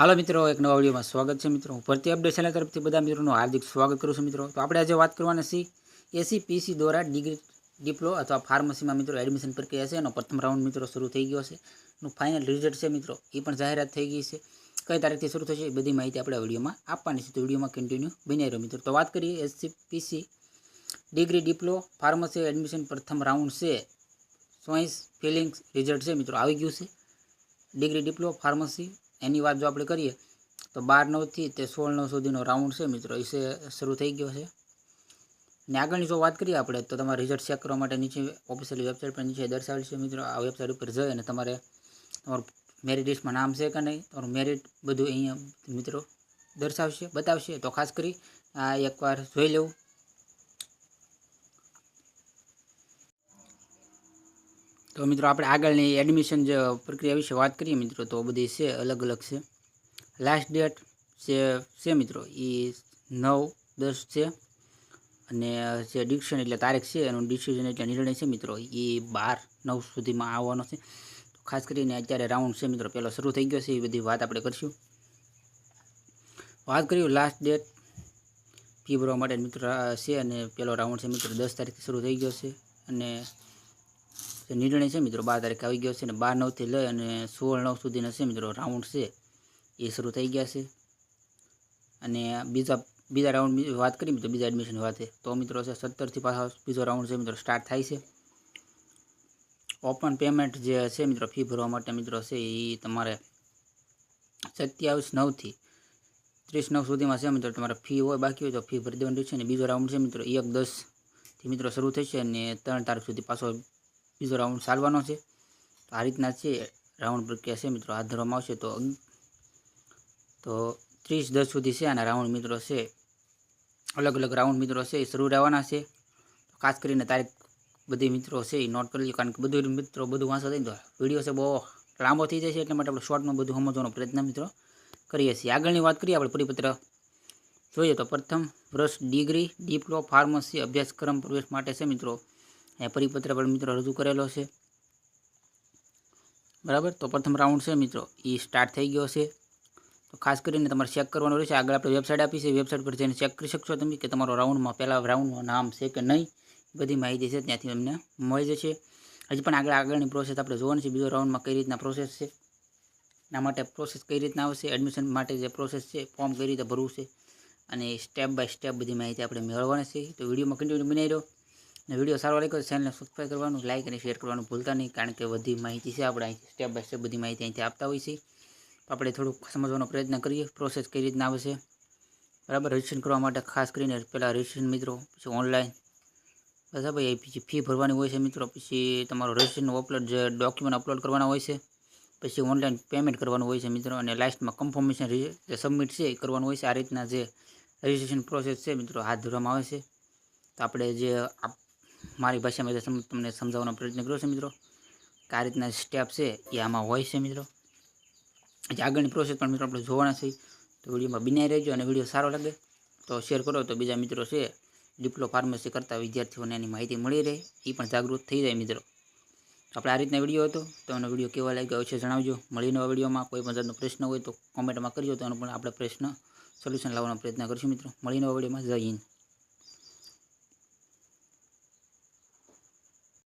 હાલો મિત્રો, એક નવા વિડીયોમાં સ્વાગત છે મિત્રો. હું ભરતી અપડેટ તરફથી બધા મિત્રોનું હાર્દિક સ્વાગત કરું છું મિત્રો. તો આપણે આજે વાત કરવાના છીએ એસી પીસી દ્વારા ડિગ્રી ડિપ્લો અથવા ફાર્મસીમાં મિત્રો એડમિશન પ્રક્રિયા છે. એનો પ્રથમ રાઉન્ડ મિત્રો શરૂ થઈ ગયો છે. એનું ફાઇનલ રિઝલ્ટ છે મિત્રો. એ પણ જાહેરાત થઈ ગઈ છે. કઈ તારીખથી શરૂ થશે એ બધી માહિતી આપણે વિડીયોમાં આપવાની છે. તો વિડીયોમાં કન્ટિન્યુ બની રહ્યો મિત્રો. તો વાત કરીએ SC PC degree diploma pharmacy admission પ્રથમ રાઉન્ડ છે. ચોઈસ ફિલિંગ્સ રિઝલ્ટ છે મિત્રો. આવી ગયું છે. ડિગ્રી ડિપ્લો ફાર્મસી એની વાત જો આપણે કરીએ, તો બાર નવથી તે સોળ નવ સુધીનો રાઉન્ડ છે મિત્રો. એ શરૂ થઈ ગયો છે. ને આગળની જો વાત કરીએ આપણે, તો તમારે રિઝલ્ટ ચેક કરવા માટે નીચે ઓફિશિયલ વેબસાઇટ પર નીચે દર્શાવેલ છે મિત્રો, આ વેબસાઇટ ઉપર જઈ અને તમારે તમારું મેરિટ લિસ્ટમાં નામ છે કે નહીં, તમારું મેરિટ બધું અહીંયા મિત્રો દર્શાવશે, બતાવશે. તો ખાસ કરી આ એકવાર જોઈ લેવું. તો મિત્રો, આપણે આગળની એડમિશન જે પ્રક્રિયા વિશે વાત કરીએ મિત્રો, તો બધી છે, અલગ અલગ છે. લાસ્ટ ડેટ છે છે મિત્રો, એ નવ, દસ છે. અને જે ડિક્શન એટલે તારીખ છે, એનું ડિસિઝન એટલે નિર્ણય છે મિત્રો, એ બાર, નવ સુધીમાં આવવાનો છે. તો ખાસ કરીને અત્યારે રાઉન્ડ છે મિત્રો પહેલો શરૂ થઈ ગયો છે, એ બધી વાત આપણે કરીશું. વાત કરીએ લાસ્ટ ડેટ ફી ભરવા માટે મિત્રો છે અને પહેલો રાઉન્ડ છે મિત્રો, દસ તારીખથી શરૂ થઈ ગયો છે. અને જે નિર્ણય છે મિત્રો? બાર તારીખ આવી ગયો છે અને બાર નવથી લઈ અને સોળ નવ સુધીના છે મિત્રો રાઉન્ડ છે. એ શરૂ થઈ ગયા છે. અને બીજા બીજા રાઉન્ડ વાત કરી મિત્રો, બીજા એડમિશન વાતે. તો મિત્રો છે સત્તરથી પાછા બીજો રાઉન્ડ છે મિત્રો સ્ટાર્ટ થાય છે. ઓપન પેમેન્ટ જે છે મિત્રો ફી ભરવા માટે મિત્રો છે એ તમારે સત્યાવીસ નવથી ત્રીસ નવ સુધીમાં છે મિત્રો. તમારે ફી હોય, બાકી હોય તો ફી ભરી દેવાની છે. અને બીજો રાઉન્ડ છે મિત્રો, એક દસથી મિત્રો શરૂ થશે અને ત્રણ તારીખ સુધી પાછો બીજો રાઉન્ડ ચાલવાનો છે. તો આ રીતના છે રાઉન્ડ પ્રક્રિયા છે મિત્રો. હાથ ધરવામાં આવશે તો તો ત્રીસ દસ સુધી છે આના રાઉન્ડ મિત્રો છે, અલગ અલગ રાઉન્ડ મિત્રો છે, એ શરૂ રહેવાના છે. ખાસ કરીને તારીખ બધી મિત્રો છે, એ નોટ કરી લો કારણ કે બધું મિત્રો બધું વાંચો થઈ તો વીડિયો છે બહુ લાંબો થઈ જાય છે એટલા માટે આપણે શોર્ટમાં બધું સમજવાનો પ્રયત્ન મિત્રો કરીએ છીએ. આગળની વાત કરીએ, આપણે પરિપત્ર. જોઈએ તો પ્રથમ વર્ષ ડિગ્રી ડિપ્લો ફાર્મસી અભ્યાસક્રમ, પ્રવેશ માટે છે મિત્રો. એ પરિપત્ર પણ મિત્રો રજૂ કરેલો છે. બરાબર? તો પ્રથમ રાઉન્ડ છે મિત્રો. એ સ્ટાર્ટ થઈ ગયો છે. તો ખાસ કરીને તમારે ચેક કરવાનું રહેશે. આગળ આપણે વેબસાઇટ આપી છે. વેબસાઇટ પર જઈને ચેક કરી શકશો તમે કે તમારો રાઉન્ડમાં પહેલાં રાઉન્ડમાં નામ છે કે નહીં. બધી માહિતી છે. ત્યાંથી અમને મળી જશે. હજી પણ આગળ આગળની પ્રોસેસ આપણે જોવાની છે. બીજો રાઉન્ડમાં કઈ રીતના પ્રોસેસ છે. એના માટે પ્રોસેસ કઈ રીતના આવશે? એડમિશન માટે જે પ્રોસેસ છે ફોર્મ કઈ રીતે ભરવું છે? અને સ્ટેપ બાય સ્ટેપ બધી માહિતી આપણે મેળવવાની છે. તો વિડીયોમાં કન્ટિન્યુ બનાવી રહ્યો. અને વીડિયો સારો લાગ્યો ચેનલને સબસ્ક્રાઈબ કરવાનું લાઇક અને શેર કરવાનું ભૂલતા નહીં, કારણ કે બધી માહિતી છે આપણે અહીંથી સ્ટેપ બાય સ્ટેપ બધી માહિતી અહીંથી આપતા હોય છે તો આપણે થોડુંક સમજવાનો પ્રયત્ન કરીએ પ્રોસેસ કઈ રીતના આવે છે. બરાબર? રજિસ્ટ્રેશન કરવા માટે ખાસ કરીને પહેલાં રજિસ્ટ્રેશન મિત્રો, પછી ઓનલાઈન બરાબર? એ પછી ફી ભરવાની હોય છે મિત્રો, પછી તમારો રજિસ્ટ્રેશન અપલોડ જે ડોક્યુમેન્ટ અપલોડ કરવાના હોય છે, પછી ઓનલાઈન પેમેન્ટ કરવાનું હોય છે મિત્રો, અને લાસ્ટમાં કન્ફર્મેશન જે સબમિટ છે એ કરવાનું હોય છે. આ રીતના જે રજિસ્ટ્રેશન પ્રોસેસ છે મિત્રો, હાથ ધરવામાં આવે છે. તો આપણે જે મારી ભાષામાં તમને સમજાવવાનો પ્રયત્ન કર્યો છે મિત્રો. કે આ રીતના સ્ટેપ છે, એ આમાં હોય છે મિત્રો. જે આગળની પ્રોસેસ પણ મિત્રો આપણે જોવાના છે. તો વિડીયોમાં બિનાઈ રહેજો અને વીડિયો સારો લાગે તો શેર કરો. તો બીજા મિત્રો છે ડિપ્લો ફાર્મસી કરતા વિદ્યાર્થીઓને એની માહિતી મળી રહે, એ પણ જાગૃત થઈ જાય મિત્રો. આપણે આ રીતના વીડિયો હતો. તમને વીડિયો કેવા લાગ્યો છે જણાવજો. મળી નવા વિડીયોમાં. કોઈ પણ જાતનો પ્રશ્ન હોય તો કોમેન્ટમાં કરજો. તો એનો પણ આપણે પ્રશ્ન સોલ્યુશન લાવવાનો પ્રયત્ન કરીશું મિત્રો. મળી નવા વિડીયોમાં. જય